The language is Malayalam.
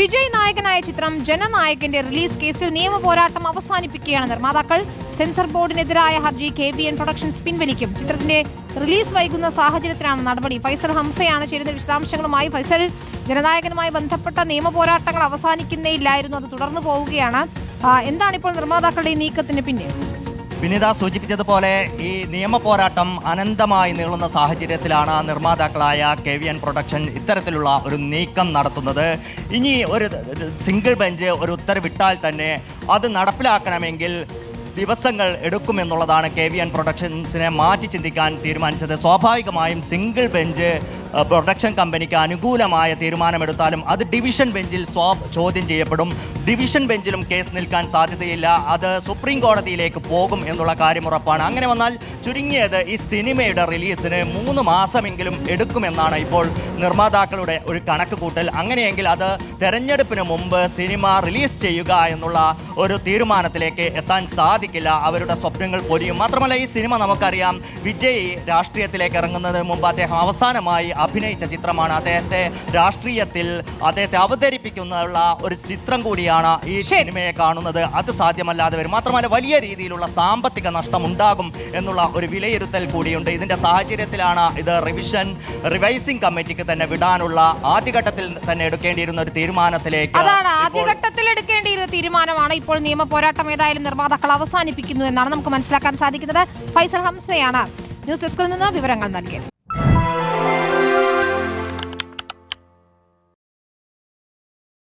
വിജയ് നായകനായ ചിത്രം ജനനായകന്റെ റിലീസ് കേസിൽ നിയമ പോരാട്ടം അവസാനിപ്പിക്കുകയാണ് നിർമ്മാതാക്കൾ. സെൻസർ ബോർഡിനെതിരായ ഹർജി കെ ബി എൻ പ്രൊഡക്ഷൻസ് പിൻവലിക്കും. ചിത്രത്തിന്റെ റിലീസ് വൈകുന്ന സാഹചര്യത്തിലാണ് നടപടി. ഫൈസൽ ഹംസയാണ് ചേരുന്ന വിശദാംശങ്ങളുമായി. ഫൈസൽ ജനനായകനുമായി ബന്ധപ്പെട്ട നിയമ പോരാട്ടങ്ങൾ അവസാനിക്കുന്നേയില്ലായിരുന്നു അത് തുടർന്നു പോവുകയാണ്. എന്താണ് ഇപ്പോൾ നിർമ്മാതാക്കളുടെ ഈ നീക്കത്തിന് പിന്നിൽ? വിനിത സൂചിപ്പിച്ചതുപോലെ ഈ നിയമ പോരാട്ടം അനന്തമായി നീളുന്ന സാഹചര്യത്തിലാണ് നിർമ്മാതാക്കളായ കെ വി എൻ പ്രൊഡക്ഷൻ ഇത്തരത്തിലുള്ള ഒരു നീക്കം നടത്തുന്നത്. ഇനി ഒരു സിംഗിൾ ബെഞ്ച് ഒരു ഉത്തരവിട്ടാൽ തന്നെ അത് നടപ്പിലാക്കണമെങ്കിൽ ദിവസങ്ങൾ എടുക്കുമെന്നുള്ളതാണ് കെ വി എൻ പ്രൊഡക്ഷൻസിനെ മാറ്റി ചിന്തിക്കാൻ തീരുമാനിച്ചത്. സ്വാഭാവികമായും സിംഗിൾ ബെഞ്ച് പ്രൊഡക്ഷൻ കമ്പനിക്ക് അനുകൂലമായ തീരുമാനമെടുത്താലും അത് ഡിവിഷൻ ബെഞ്ചിൽ സ്വാ ചോദ്യം ചെയ്യപ്പെടും. ഡിവിഷൻ ബെഞ്ചിലും കേസ് നിൽക്കാൻ സാധ്യതയില്ല. അത് സുപ്രീം കോടതിയിലേക്ക് പോകും എന്നുള്ള കാര്യം ഉറപ്പാണ്. അങ്ങനെ വന്നാൽ ചുരുങ്ങിയത് ഈ സിനിമയുടെ റിലീസിന് മൂന്ന് മാസമെങ്കിലും എടുക്കുമെന്നാണ് ഇപ്പോൾ നിർമ്മാതാക്കളുടെ ഒരു കണക്ക് കൂട്ടൽ അങ്ങനെയെങ്കിൽ അത് തെരഞ്ഞെടുപ്പിന് മുമ്പ് സിനിമ റിലീസ് ചെയ്യുക എന്നുള്ള ഒരു തീരുമാനത്തിലേക്ക് എത്താൻ സാധിക്കില്ല. അവരുടെ സ്വപ്നങ്ങൾ പൊരിയും. മാത്രമല്ല ഈ സിനിമ നമുക്കറിയാം വിജയ് രാഷ്ട്രീയത്തിലേക്ക് ഇറങ്ങുന്നതിന് മുമ്പ് അദ്ദേഹം അവസാനമായി അഭിനയിച്ച ചിത്രമാണ്. അദ്ദേഹത്തെ രാഷ്ട്രീയത്തിൽ അദ്ദേഹത്തെ അവതരിപ്പിക്കുന്നുള്ള ഒരു ചിത്രം കൂടിയാണ് ഈ. സിനിമയെ കാണുന്നത്. അത് സാധ്യമല്ലാതെ വരും. മാത്രമല്ല വലിയ രീതിയിലുള്ള സാമ്പത്തിക നഷ്ടം ഉണ്ടാകും എന്നുള്ള ഒരു വിലയിരുത്തൽ കൂടിയുണ്ട്. ഇതിന്റെ സാഹചര്യത്തിലാണ് ഇത് റിവിഷൻ റിവൈസിംഗ് കമ്മിറ്റിക്ക് തന്നെ വിടാനുള്ള ആദ്യഘട്ടത്തിൽ തന്നെ എടുക്കേണ്ടിയിരുന്ന ഒരു തീരുമാനത്തിലേക്ക് അതാണ് ആദ്യഘട്ടത്തിൽ എടുക്കേണ്ടിയിരുന്ന തീരുമാനമാണ് ഇപ്പോൾ നിയമ പോരാട്ടം. ഏതായാലും നിർമ്മാതാക്കൾ അവസാനിപ്പിക്കുന്നു എന്നാണ് നമുക്ക് മനസ്സിലാക്കാൻ സാധിക്കുന്നത്. ഫൈസൽ ഹംസയാണ് ന്യൂസ് ഡെസ്കിൽ നിന്ന് വിവരങ്ങൾ നൽകിയത്.